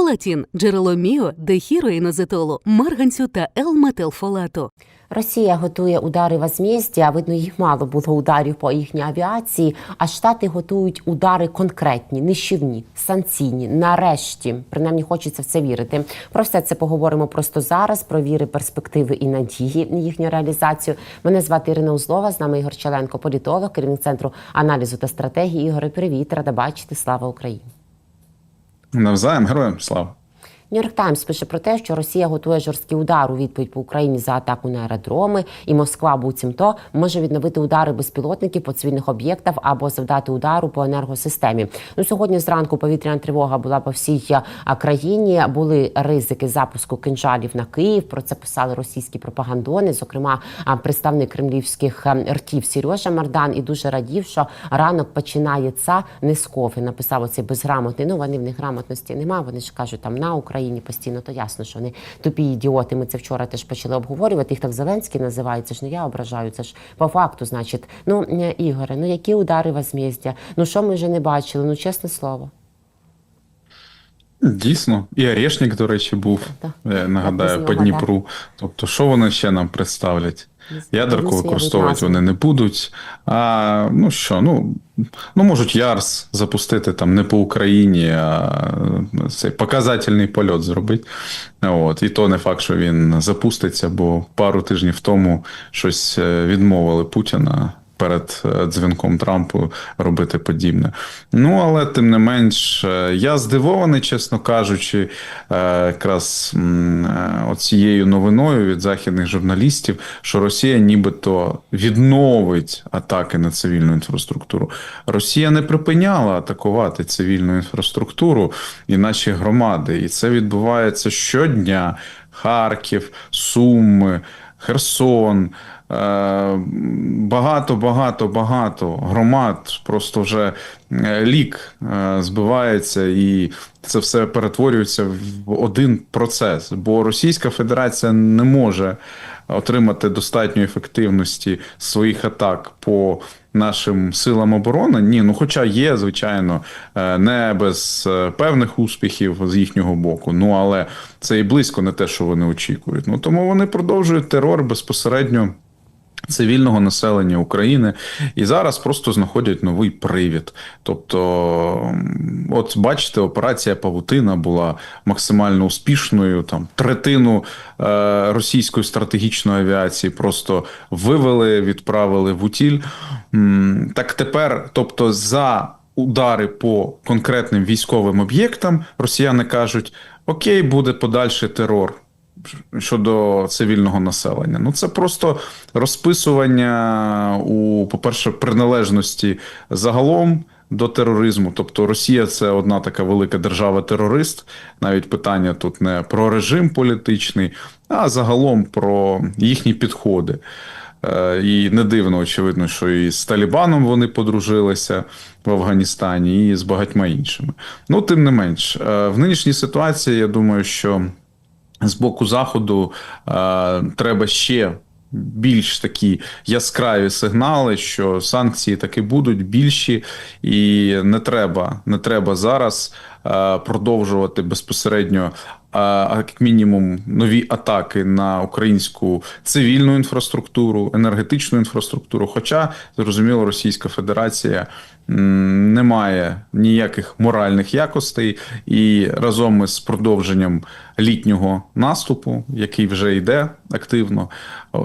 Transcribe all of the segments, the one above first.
Фолатін – джерело міо, дехіроїнозетолу, марганцю та Л-метилфолату. Росія готує удари возмездя. Видно, їх мало було ударів по їхній авіації. А штати готують удари конкретні, нищівні, санкційні. Нарешті, принаймні, хочеться в це вірити. Про все це поговоримо просто зараз. Про віри, перспективи і надії на їхню реалізацію. Мене звати Ірина Узлова. З нами Ігор Челенко, політолог, керівник центру аналізу та стратегії. Ігоре, привіт, рада бачити. Слава Україні. Навзаєм героям слава. Нью-Йорк Таймс пише про те, що Росія готує жорсткий удар у відповідь по Україні за атаку на аеродроми, і Москва буцімто може відновити удари безпілотників по цивільних об'єктах або завдати удару по енергосистемі. Ну сьогодні зранку повітряна тривога була по всій країні. Були ризики запуску кинжалів на Київ. Про це писали російські пропагандони. Зокрема, представник кремлівських ртів Сережа Мардан і дуже радів, що ранок починається не з кофе. Написав оцей безграмотний. Ну вони в них грамотності нема. Вони ж кажуть там на Україні постійно. То ясно, що вони тупі ідіоти. Ми це вчора теж почали обговорювати. Їх так Зеленський називає. Це ж не я ображаю. Це ж по факту, значить. Ну е, Ігоре, ну які удари возмездя? Ну що ми вже не бачили? Ну чесне слово. Дійсно, і Орешник, до речі, був, Так. я нагадаю, по Дніпру. Тобто, що вони ще нам представлять? Ядерку використовувати вони не будуть. А ну що, ну, ну можуть Ярс запустити там не по Україні, а цей показательний польот зробити. От. І то не факт, що він запуститься, бо пару тижнів тому щось е, відмовили Путіна. Перед е, дзвінком Трампу робити подібне. Ну, але тим не менш, е, я здивований, чесно кажучи, е, якраз оцією новиною від західних журналістів, що Росія нібито відновить атаки на цивільну інфраструктуру. Росія не припиняла атакувати цивільну інфраструктуру і наші громади. І це відбувається щодня. Харків, Суми, Херсон. Е, Багато, багато, багато громад просто вже е, лік е, збивається, і це все перетворюється в один процес. Бо Російська Федерація не може отримати достатньої ефективності своїх атак по нашим силам оборони. Ні, ну хоча є, звичайно, не без певних успіхів з їхнього боку. Ну але це і близько не те, що вони очікують. Ну тому вони продовжують терор безпосередньо. Цивільного населення України і зараз просто знаходять новий привід. Тобто, от бачите, операція Павутина була максимально успішною. Там третину е, російської стратегічної авіації просто вивели, відправили в утіль. Так тепер, тобто, за удари по конкретним військовим об'єктам, росіяни кажуть: Окей, буде подальший терор щодо цивільного населення. Ну це просто розписування у, по-перше, приналежності загалом. До тероризму, тобто Росія це одна така велика держава-терорист. Навіть питання тут не про режим політичний, а загалом про їхні підходи. Е, І не дивно, очевидно, що і з Талібаном вони подружилися в Афганістані, і з багатьма іншими. Ну, тим не менш, е, в нинішній ситуації я думаю, що з боку заходу е, треба ще більш такі яскраві сигнали, що санкції таки будуть більші, і не треба, не треба зараз е, продовжувати безпосередньо. А як мінімум нові атаки на українську цивільну інфраструктуру, енергетичну інфраструктуру. Хоча зрозуміло, Російська Федерація м, не має ніяких моральних якостей, і разом із продовженням літнього наступу, який вже йде активно,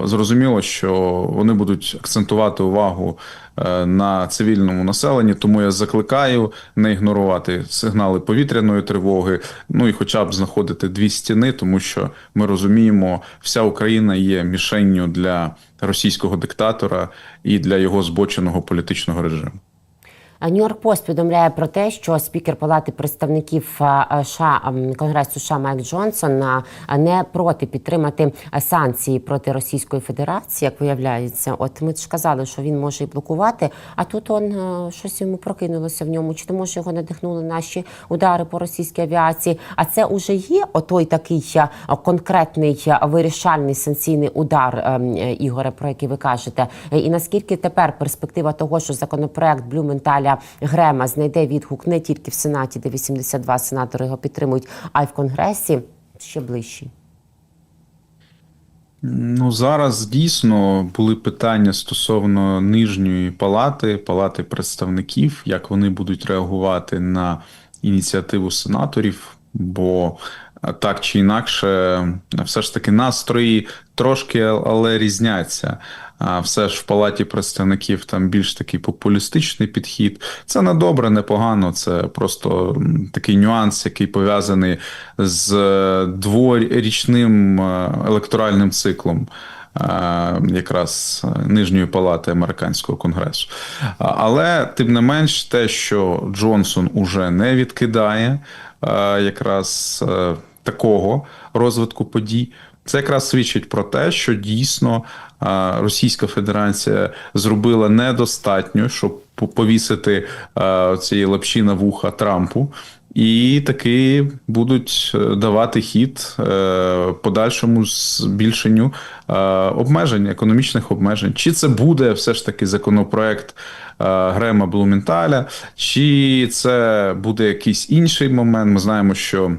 зрозуміло, що вони будуть акцентувати увагу е, на цивільному населенні. Тому я закликаю не ігнорувати сигнали повітряної тривоги, ну і хоча б знаходити дві стіни, тому що ми розуміємо, вся Україна є мішенню для російського диктатора і для його збоченого політичного режиму. Нью-Йорк Пост повідомляє про те, що спікер Палати представників США Конгресу США Майк Джонсон не проти підтримати санкції проти Російської Федерації, як виявляється. От ми ж казали, що він може і блокувати, а тут он щось йому прокинулося в ньому. Чи то може його надихнули наші удари по російській авіації? А це уже є отой такий конкретний вирішальний санкційний удар ем, Ігоре, про який ви кажете. І наскільки тепер перспектива того, що законопроект Блюменталя Віталя Грема знайде відгук не тільки в Сенаті, де 82 сенатори його підтримують, а й в Конгресі ще ближчий. Ну, зараз дійсно були питання стосовно нижньої палати, палати представників, як вони будуть реагувати на ініціативу сенаторів, бо так чи інакше, все ж таки настрої трошки, але різняться. Все ж в палаті представників там більш такий популістичний підхід. Це не добре, не погано. Це просто такий нюанс, який пов'язаний з е, дворічним е, електоральним циклом. е, Якраз нижньої палати американського конгресу, але тим не менш, те, що Джонсон уже не відкидає якраз такого розвитку подій, це якраз свідчить про те, що дійсно Російська Федерація зробила недостатньо, щоб по- повісити цієї лапші на вуха Трампу. І таки будуть е, давати хід е, подальшому збільшенню е, обмежень, економічних обмежень. Чи це буде все ж таки законопроект Грема Блументаля, чи це буде якийсь інший момент? Ми знаємо, що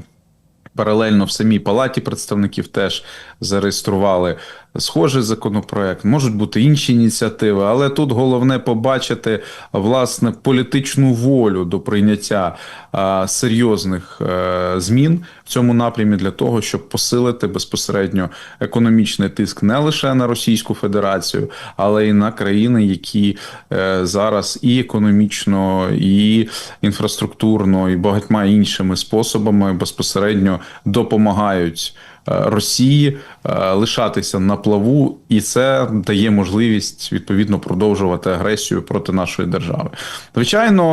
паралельно в самій палаті представників теж зареєстрували схожий законопроект. Можуть бути інші ініціативи, але тут головне побачити власне політичну волю до прийняття а, серйозних е, змін в цьому напрямі для того, щоб посилити безпосередньо економічний тиск не лише на Російську Федерацію, але й на країни, які е, зараз і економічно, і інфраструктурно, і багатьма іншими способами безпосередньо допомагають. Е, Росії е, лишатися на плаву, і це дає можливість відповідно продовжувати агресію проти нашої держави. Звичайно,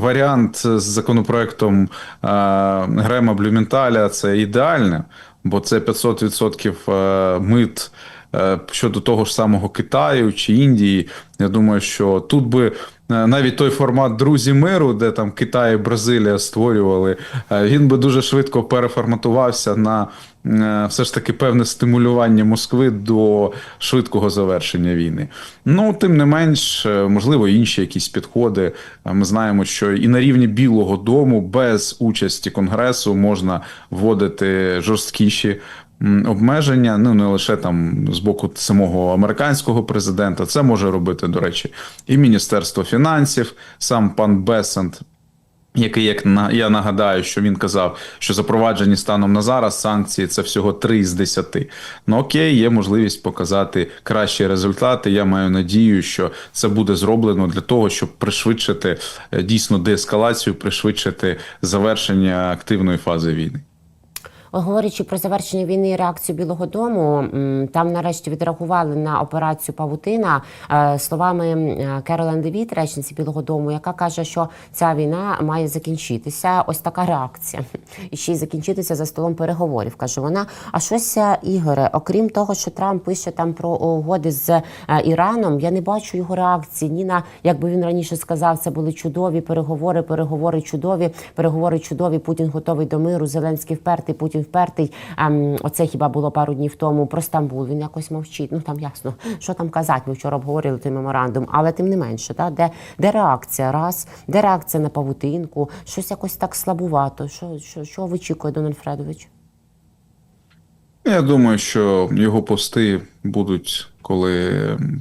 варіант з законопроектом е, Грема Блюменталя це ідеальне, бо це 500% е, мит щодо того ж самого Китаю чи Індії. Я думаю, що тут би навіть той формат друзі миру, де там Китай і Бразилія створювали, він би дуже швидко переформатувався на все ж таки певне стимулювання Москви до швидкого завершення війни. Ну, тим не менш, е, можливо, інші якісь підходи. Е, Ми знаємо, що і на рівні Білого Дому без участі Конгресу можна вводити жорсткіші. Обмеження, ну не лише там з боку самого американського президента, це може робити, до речі, і Міністерство фінансів, сам пан Бесент, який, як на я нагадаю, що він казав, що запроваджені станом на зараз санкції це всього 3 з 10. Ну окей, є можливість показати кращі результати. Я маю надію, що це буде зроблено для того, щоб пришвидшити е, дійсно деескалацію, пришвидшити завершення активної фази війни. Говорячи про завершення війни і реакцію Білого Дому, там нарешті відреагували на операцію Павутина е, словами Керолен Девіт, речниці Білого Дому, яка каже, що ця війна має закінчитися. Ось така реакція. І ще й закінчитися за столом переговорів. каже вона. А щось, Ігоре, окрім того, що Трамп пише там про угоди з е, Іраном, я не бачу його реакції. Ні на як би він раніше сказав, це були чудові переговори, переговори чудові, переговори чудові. Путін готовий до миру. Зеленський впертий, Путін впертий. Ем, оце хіба було пару днів тому про Стамбул. Він якось мовчить. Ну там ясно, що там казати. Ми вчора обговорили той меморандум, але тим не менше, та де, де реакція? Раз, де реакція на павутинку? Щось якось так слабувато. Що, що, що вичікує Дональд Фредович? Я думаю, що його пости будуть, коли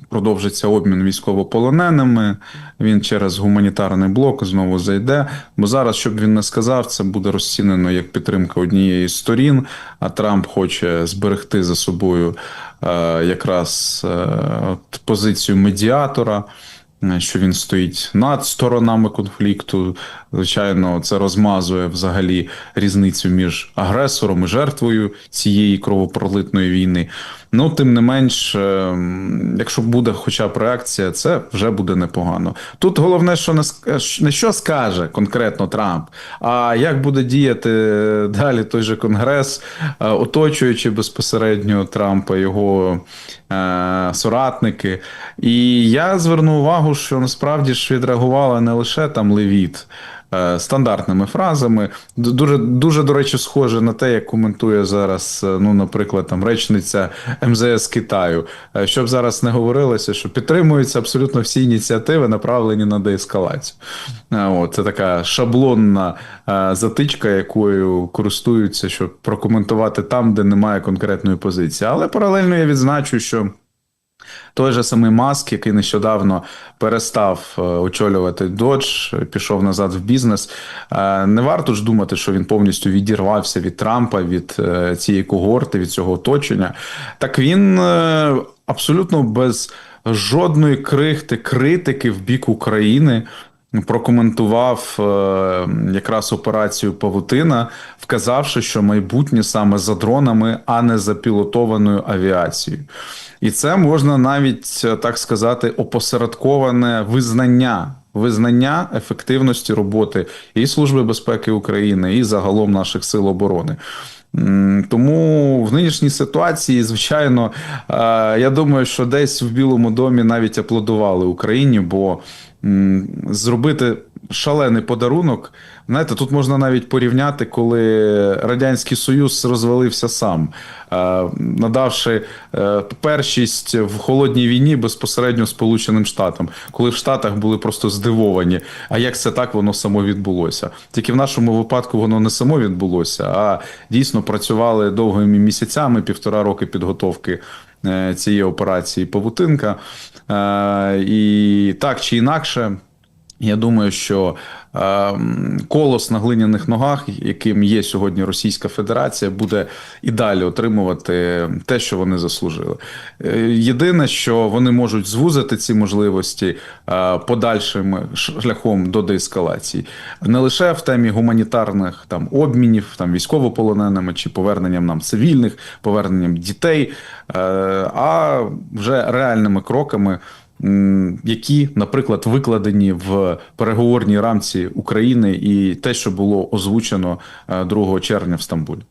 продовжиться обмін військовополоненими. Він через гуманітарний блок знову зайде. Бо зараз, щоб він не сказав, це буде розцінено як підтримка однієї з сторін. А Трамп хоче зберегти за собою е, якраз е, от позицію медіатора. е, Що він стоїть над сторонами конфлікту, звичайно, це розмазує взагалі різницю між агресором і жертвою цієї кровопролитної війни. Ну, тим не менш, е, якщо буде хоча б реакція, це вже буде непогано. Тут головне, що не, що скаже конкретно Трамп, а як буде діяти далі той же Конгрес, е, оточуючи безпосередньо Трампа, його е, соратники. І я зверну увагу, що насправді ж відреагувала не лише там Левіт. Е, стандартними фразами. Дуже, дуже, до речі, схоже на те, як коментує зараз, е, ну, наприклад, там речниця МЗС Китаю. Е, Щоб зараз не говорилося, що підтримуються абсолютно всі ініціативи, направлені на деескалацію. От, це така шаблонна затичка, якою користуються, щоб прокоментувати там, де немає конкретної позиції. Але паралельно я відзначу, що. Той же самий Маск, який нещодавно перестав е, очолювати Dodge, пішов назад в бізнес. Е, Не варто ж думати, що він повністю відірвався від Трампа, від е, цієї когорти, від цього оточення. Так він абсолютно без жодної крихти критики в бік України. Прокоментував якраз операцію Павутина, вказавши, що майбутнє саме за дронами, а не за пілотованою авіацією. І це можна навіть е, так сказати опосередковане визнання. Визнання ефективності роботи і Служби безпеки України, і загалом наших сил оборони. Тому в нинішній ситуації, звичайно, е, я думаю, що десь в Білому домі навіть аплодували Україні, бо зробити шалений подарунок. Знаєте, тут можна навіть порівняти, коли Радянський Союз розвалився сам, е, надавши е, першість в холодній війні безпосередньо Сполученим Штатам, коли в Штатах були просто здивовані. А як це так воно само відбулося? Тільки в нашому випадку воно не само відбулося, а дійсно працювали довгими місяцями, півтора роки підготовки е, цієї операції Павутинка. І так чи інакше. Я думаю, що е, колос на глиняних ногах, яким є сьогодні Російська Федерація, буде і далі отримувати те, що вони заслужили. Е, Єдине, що вони можуть звузити ці можливості е, подальшим шляхом до деескалації, не лише в темі гуманітарних там обмінів, там військовополоненими чи поверненням нам цивільних, поверненням дітей, а вже реальними кроками які, наприклад, викладені в переговорній рамці України і те, що було озвучено е, 2 червня в Стамбулі.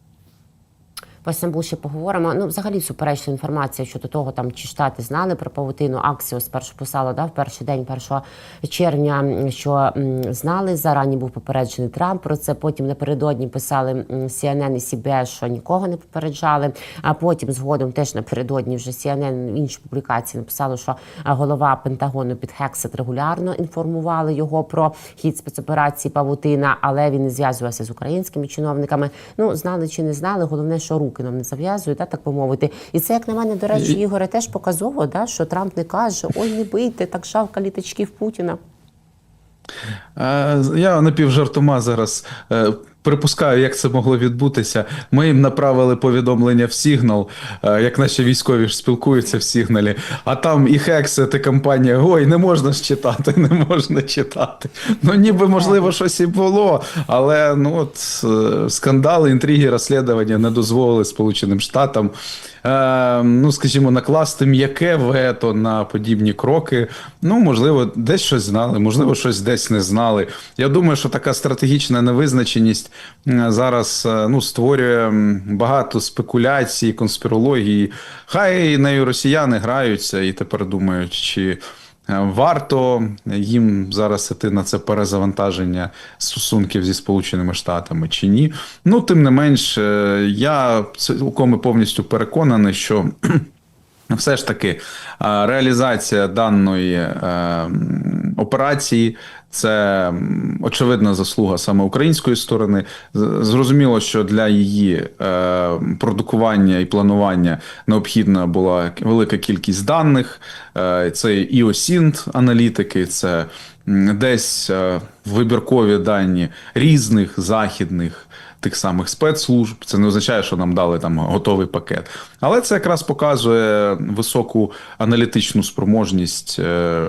Стамбул ще поговоримо. Ну, взагалі суперечна інформація щодо того, там чи штати знали про павутину. Аксіо спершу писала да, в перший день 1 червня, що знали. Зарані був попереджений Трамп про це. Потім напередодні писали CNN і CBS, що нікого не попереджали. А потім згодом теж напередодні вже CNN в іншій публікації написали, що голова Пентагону під Хексет регулярно інформували його про хід спецоперації Павутина, але він не зв'язувався з українськими чиновниками. Ну знали чи не знали. Головне, що руки нам не зав'язують, да, так би мовити. І це, як на мене, до речі, Ігоре, теж показово, да, що Трамп не каже: ой, не бийте, так жалка літачків Путіна. Е, Я напівжартома зараз е, припускаю, як це могло відбутися. Ми їм направили повідомлення в Сігнал, е, як наші військові ж спілкуються в Сігналі, а там і Хексет, і компанія, ой, не можна ж читати, не можна читати. Ну, ніби, можливо, щось і було, але ну от е, скандали, інтриги, розслідування не дозволили Сполученим Штатам. е, Ну, скажімо, накласти м'яке вето на подібні кроки. Ну, можливо, десь щось знали, можливо, щось десь не знали. Я думаю, що така стратегічна невизначеність зараз е, ну, створює багато спекуляцій, конспірології. Хай нею росіяни граються і тепер думають, чи. е, Варто їм зараз іти на це перезавантаження стосунків зі Сполученими Штатами чи ні. Ну, тим не менш, е, я цілком і повністю переконаний, що все ж таки реалізація даної операції це очевидна заслуга саме української сторони. Зрозуміло, що для її е, продукування і планування необхідна була велика кількість даних. Е, Це і осінт аналітики, це десь е, вибіркові дані різних західних тих самих спецслужб. Це не означає, що нам дали там готовий пакет. Але це якраз показує високу аналітичну спроможність е,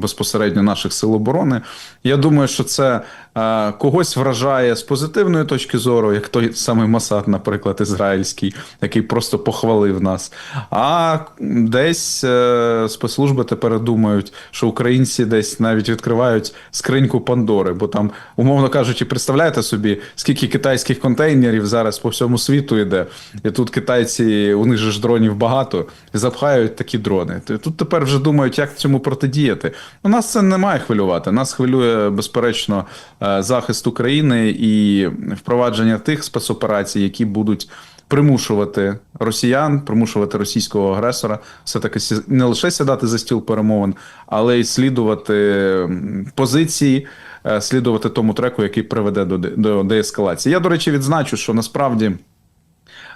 безпосередньо наших сил оборони. Я думаю, що це е, когось вражає з позитивної точки зору, як той самий Масад, наприклад, ізраїльський, який просто похвалив нас. А десь е, спецслужби тепер думають, що українці десь навіть відкривають скриньку Пандори, бо там, умовно кажучи, представляєте собі, скільки китайських контейнерів зараз по всьому світу йде, і тут китайці, у них же ж дронів багато, запхають такі дрони. Тут тепер вже думають, як цьому протидіяти. У нас це не має хвилювати. Нас хвилює, безперечно, е, захист України і впровадження тих спецоперацій, які будуть примушувати росіян, примушувати російського агресора все таки не лише сідати за стіл перемовин, але й слідувати позиції, е, слідувати тому треку, який приведе до деескалації. Я, до речі, відзначу, що насправді.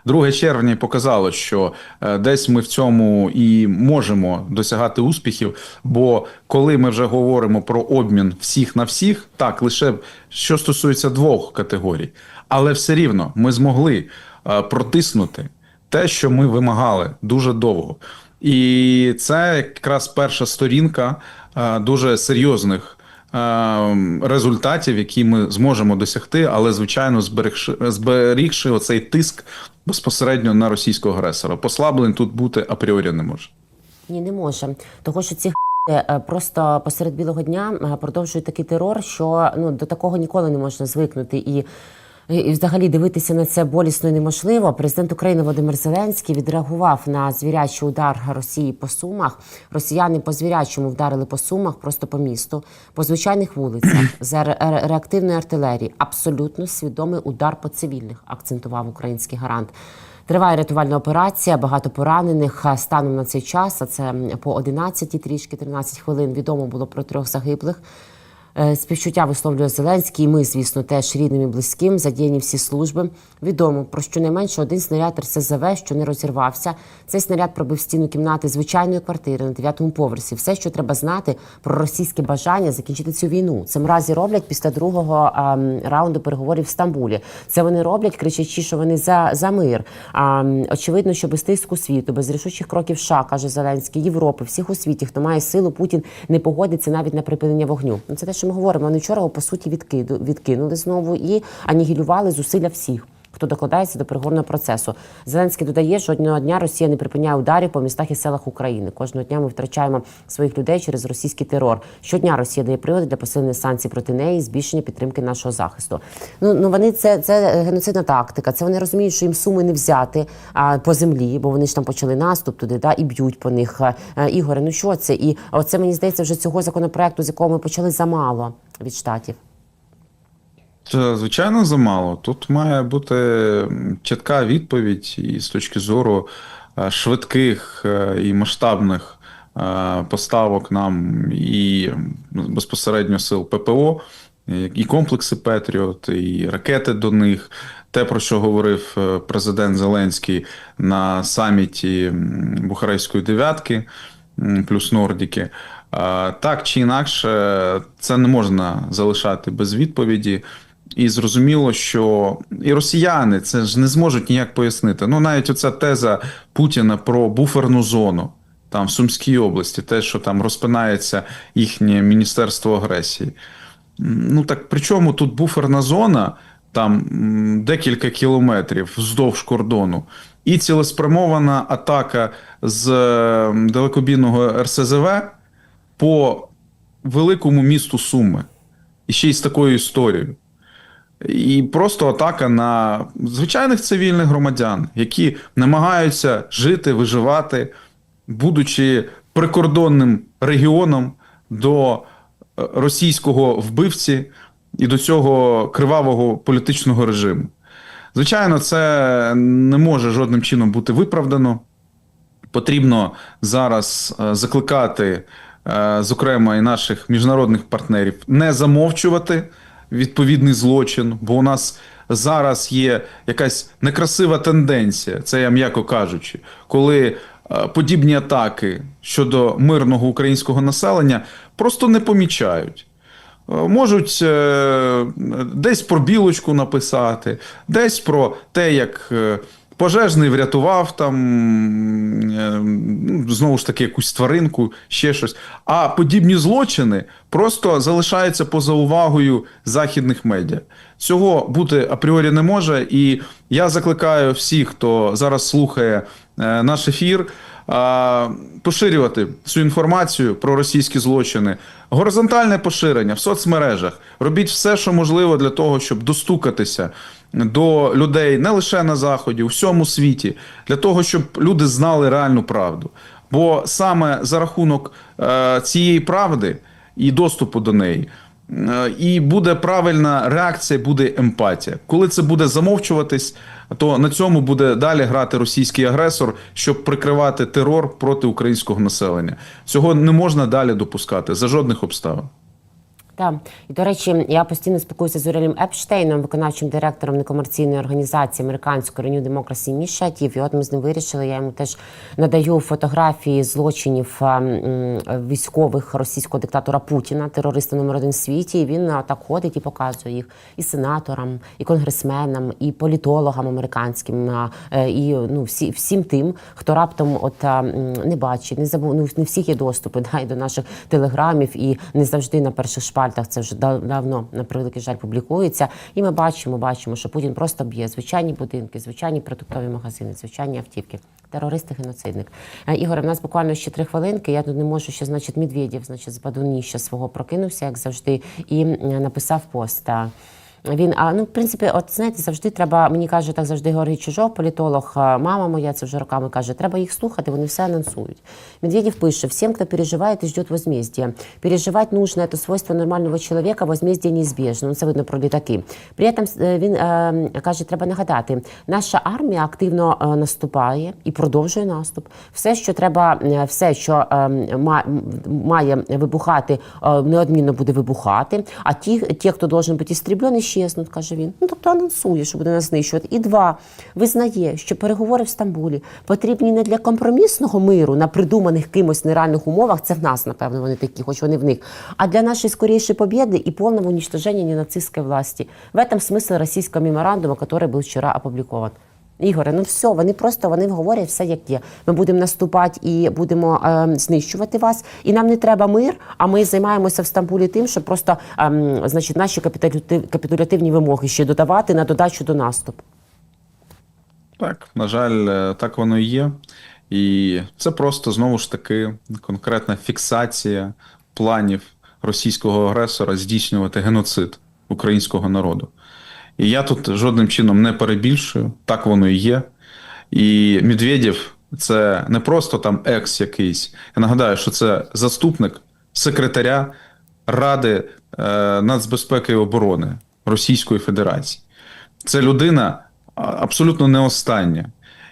2 червня показало, що е, десь ми в цьому і можемо досягати успіхів. Бо коли ми вже говоримо про обмін всіх на всіх, так лише що стосується двох категорій, але все рівно ми змогли е, протиснути те, що ми вимагали дуже довго. І це якраз перша сторінка е, дуже серйозних результатів, які ми зможемо досягти, але звичайно зберегши, зберігши оцей тиск безпосередньо на російського агресора. Послаблень тут бути апріорі не може. Ні, не може. Того, що ці е, просто посеред білого дня е, продовжують такий терор, що ну до такого ніколи не можна звикнути. І, і взагалі дивитися на це болісно і неможливо. Президент України Володимир Зеленський відреагував на звірячий удар Росії по сумах. Росіяни по звірячому вдарили по сумах, просто по місту, по звичайних вулицях з ре- ре- реактивної артилерії. Абсолютно свідомий удар по цивільних, акцентував український гарант. Триває рятувальна операція, багато поранених станом на цей час. А це по 11 трішки 13 хвилин. Відомо було про трьох загиблих. Е, Співчуття висловлює Зеленський. і Ми, звісно, теж рідним і близьким, задіяні всі служби. Відомо про щонайменше один снаряд РСЗВ, що не розірвався. Цей снаряд пробив стіну кімнати звичайної квартири на дев'ятому поверсі. Все, що треба знати про російське бажання закінчити цю війну. Це мразі роблять після другого ем, раунду переговорів в Стамбулі. Це вони роблять, кричачи, що вони за, за мир. А, очевидно, що без тиску світу, без рішучих кроків США, каже Зеленський, Європи, всіх у світі, хто має силу, Путін не погодиться навіть на припинення вогню. Ну, Це те, що ми говоримо. Вони вчора по суті відкинули знову і анігілювали зусилля всіх. Хто докладається до переговорного процесу? Зеленський додає, що жодного дня Росія не припиняє ударів по містах і селах України. Кожного дня ми втрачаємо своїх людей через російський терор. Щодня Росія дає приводи для посилення санкцій проти неї, і збільшення підтримки нашого захисту. Ну ну вони це, це геноцидна тактика. Це вони розуміють, що їм суми не взяти а, по землі, бо вони ж там почали наступ туди, да і б'ють по них. А, а, Ігоре, ну що це? І оце мені здається, вже цього законопроекту, з якого ми почали замало від штатів. Це звичайно замало. Тут має бути чітка відповідь і з точки зору е, швидких е, і масштабних е, поставок нам і безпосередньо сил ППО, е, і комплекси Петріот, і ракети до них. Те, про що говорив е, президент Зеленський на саміті Бухарейської дев'ятки плюс Нордіки. Так чи інакше, це не можна залишати без відповіді. І зрозуміло, що і росіяни це ж не зможуть ніяк пояснити. Ну, навіть оця теза Путіна про буферну зону там в Сумській області, те, що там розпинається їхнє міністерство агресії. Ну так при чому тут буферна зона, там декілька кілометрів вздовж кордону, і цілеспрямована атака з далекобійного РСЗВ по великому місту Суми. І ще й з такою історією. І просто атака на звичайних цивільних громадян, які намагаються жити, виживати, будучи прикордонним регіоном до е, російського вбивці і до цього кривавого політичного режиму. Звичайно, це не може жодним чином бути виправдано. Потрібно зараз е, закликати, е, зокрема, і наших міжнародних партнерів не замовчувати відповідний злочин, бо у нас зараз є якась некрасива тенденція, це я м'яко кажучи, коли е, подібні атаки щодо мирного українського населення просто не помічають. Е, Можуть е, десь про білочку написати, десь про те, як пожежний врятував там е, ну, знову ж таки якусь тваринку, ще щось. А подібні злочини просто залишаються поза увагою західних медіа. Цього бути апріорі не може. І я закликаю всіх, хто зараз слухає е, наш ефір. Поширювати цю інформацію про російські злочини, горизонтальне поширення в соцмережах. Робіть все, що можливо для того, щоб достукатися до людей не лише на заході, у всьому світі, для того, щоб люди знали реальну правду. Бо саме за рахунок е, цієї правди і доступу до неї Е, І буде правильна реакція, буде емпатія. Коли це буде замовчуватись, то на цьому буде далі грати російський агресор, щоб прикривати терор проти українського населення. Цього не можна далі допускати за жодних обставин. Так. І до речі, я постійно спілкуюся з Урелем Епштейном, виконавчим директором некомерційної організації американської Renew Democracy Initiative. І от ми з ним вирішили. Я йому теж надаю фотографії злочинів військових російського диктатора Путіна, терориста номер один в світі. І він так ходить і показує їх і сенаторам, і конгресменам, і політологам американським, е, і ну всі всім тим, хто раптом от не бачить, не забув, ну не всіх є доступи да, і до наших телеграмів, і не завжди на перших шпальтах це вже дав- давно на превеликий жаль публікується. І ми бачимо, бачимо, що Путін просто б'є звичайні будинки, звичайні продуктові магазини, звичайні автівки. Терорист і геноцидник. Е, Ігоре, в нас буквально ще три хвилинки. Я тут не можу ще, значить, Медведєв, значить, з Бадуніща свого прокинувся, як завжди, і написав пост. Він, а ну, в принципі, от знаєте, завжди треба, мені каже, так завжди Георгій Чужов, політолог, мама моя це вже роками каже, треба їх слухати, вони все анонсують. Медведєв пише, всем, кто переживает и ждет возмездия. Переживать нужно, это свойство нормального человека, возмездие неизбежно. Ну, це видно про літаки. При этом е, він е, каже, треба нагадати, наша армія активно е, наступає і продовжує наступ. Все, що треба, е, все, що е, має вибухати, е, неодмінно буде вибухати. А ті, ті хто должен бути істріблені, щезнуть, каже він. Ну тобто анонсує, що буде нас знищувати. І два визнає, що переговори в Стамбулі потрібні не для компромісного миру на придуманих кимось нереальних умовах. Це в нас, напевно, вони такі, хоч вони в них, а для нашої скорейшей победы и полного уничтожения ненацистской власти. В этом смысл российского меморандума, который был вчера опубликован. Ігоре, ну все, вони просто вони говорять все як є. Ми будемо наступати і будемо е, знищувати вас. І нам не треба мир. А ми займаємося в Стамбулі тим, щоб просто е, значить, наші капітулятив, капітулятивні вимоги ще додавати на додачу до наступу. Так, на жаль, е, так воно і є. І це просто знову ж таки конкретна фіксація планів російського агресора здійснювати геноцид українського народу. І я тут жодним чином не перебільшую, так воно і є. І Медведєв це не просто там екс якийсь. Я нагадаю, що це заступник секретаря Ради е, нацбезпеки і оборони Російської Федерації. Це людина абсолютно не остання.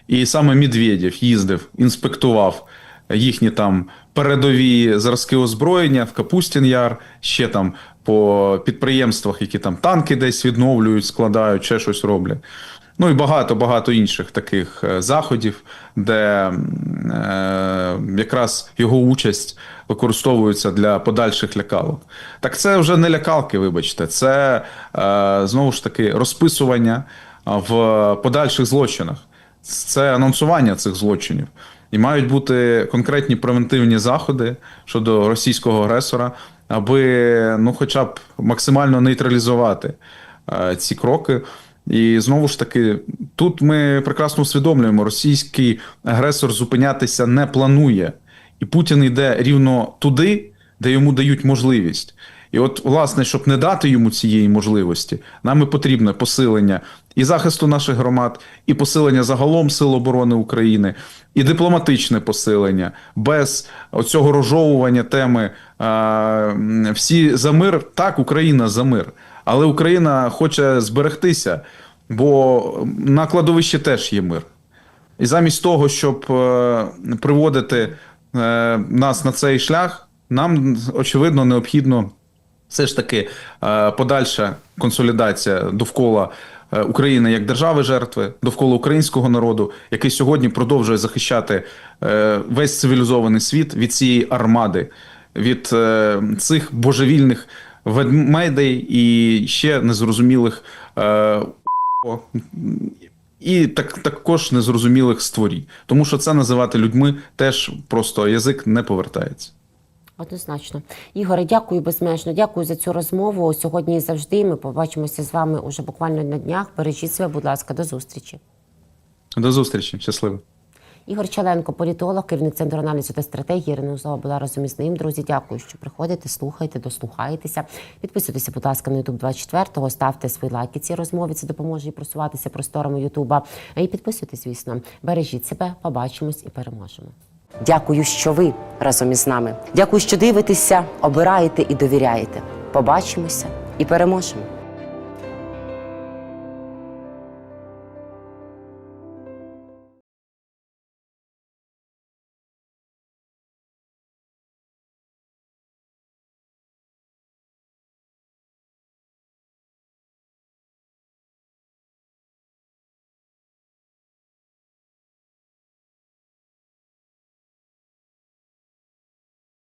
І саме Медведєв їздив, інспектував їхні там передові зразки озброєння в Капустін Яр, ще там по підприємствах, які там танки десь відновлюють, складають, ще щось роблять. Ну і багато-багато інших таких е, заходів, де е, якраз його участь використовується для подальших лякалок. Так це вже не лякалки, вибачте, це е, знову ж таки розписування в подальших злочинах. Це анонсування цих злочинів. І мають бути конкретні превентивні заходи щодо російського агресора, аби ну, хоча б максимально нейтралізувати е, ці кроки. І знову ж таки, тут ми прекрасно усвідомлюємо, російський агресор зупинятися не планує, і Путін йде рівно туди, де йому дають можливість. І от, власне, щоб не дати йому цієї можливості, нам і потрібне посилення і захисту наших громад, і посилення загалом Сил оборони України, і дипломатичне посилення без оцього розжовування теми всі за мир. Так, Україна за мир, але Україна хоче зберегтися, бо на кладовищі теж є мир. І замість того, щоб е, приводити е, нас на цей шлях, нам очевидно необхідно все ж таки е, подальша консолідація довкола України як держави жертви, довкола українського народу, який сьогодні продовжує захищати весь цивілізований світ від цієї армади, від е, цих божевільних ведмедей і ще незрозумілих. е, і так також незрозумілих створінь, тому що це називати людьми теж просто язик не повертається. Однозначно, Ігоре, дякую безмежно. Дякую за цю розмову. Сьогодні і завжди. Ми побачимося з вами уже буквально на днях. Бережіть себе, будь ласка, до зустрічі. До зустрічі, щасливо. Ігор Чаленко, політолог, керівник центру аналізу та стратегії. Ірина Узлова була разом із ним. Друзі, дякую, що приходите, слухайте, дослухаєтеся. Підписуйтеся, будь ласка, на YouTube 24-го, ставте свої лайки цій розмові. Це допоможе і просуватися просторами Ютуба. І підписуйтесь, звісно. Бережіть себе, побачимось і переможемо. Дякую, що ви разом із нами. Дякую, що дивитеся, обираєте і довіряєте. Побачимося і переможемо.